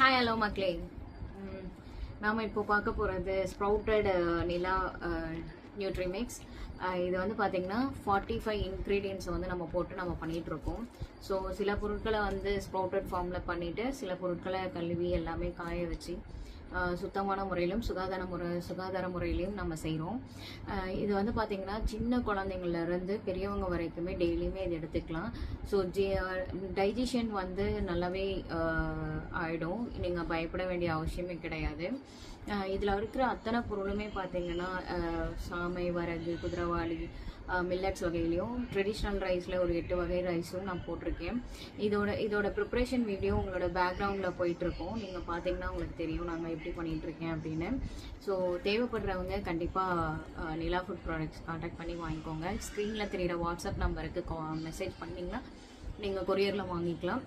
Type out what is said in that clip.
Hi hello மக்களே. நாம் நாம இப்போ பார்க்க போகிறது ஸ்ப்ரவுட்டட் நிலா நியூட்ரிமிக்ஸ் இது வந்து பார்த்திங்கன்னா ஃபார்ட்டி ஃபைவ் இன்க்ரீடியன்ஸை வந்து நம்ம போட்டு நம்ம பண்ணிகிட்ருக்கோம் ஸோ சில பொருட்களை வந்து ஸ்ப்ரவுட்டட் ஃபார்மில் பண்ணிவிட்டு சில பொருட்களை கழுவி எல்லாமே காய வச்சு சுத்தமான முறையிலும் சுகாதார முறை சுகாதார முறையிலையும் நம்ம செய்கிறோம் இது வந்து பார்த்திங்கன்னா சின்ன குழந்தைங்கள்லேருந்து பெரியவங்க வரைக்குமே டெய்லியுமே இது எடுத்துக்கலாம். ஸோ ஜி டைஜஷன் வந்து நல்லாவே ஆகிடும் நீங்கள் பயப்பட வேண்டிய அவசியமே கிடையாது. இதில் இருக்கிற அத்தனை பொருளுமே பார்த்திங்கன்னா சாமை வரகு குதிரவாளி மில்லட்ஸ் வகையிலையும் ட்ரெடிஷ்னல் ரைஸில் ஒரு எட்டு வகை ரைஸும் நான் போட்டிருக்கேன். இதோட இதோட ப்ரிப்ரேஷன் வீடியோ உங்களோட பேக்ரவுண்டில் போயிட்டுருக்கோம் நீங்கள் பார்த்தீங்கன்னா உங்களுக்கு தெரியும். நாங்கள் எப்படி பண்ணிகிட்ருக்கேன் அப்படின்னு. ஸோ தேவைப்படுறவங்க கண்டிப்பாக நிலா ஃபுட் ப்ராடக்ட்ஸ் காண்டாக்ட் பண்ணி வாங்கிக்கோங்க. ஸ்க்ரீனில் தெரிகிற வாட்ஸ்அப் நம்பருக்கு மெசேஜ் பண்ணிங்கன்னா நீங்கள் கொரியரில் வாங்கிக்கலாம்.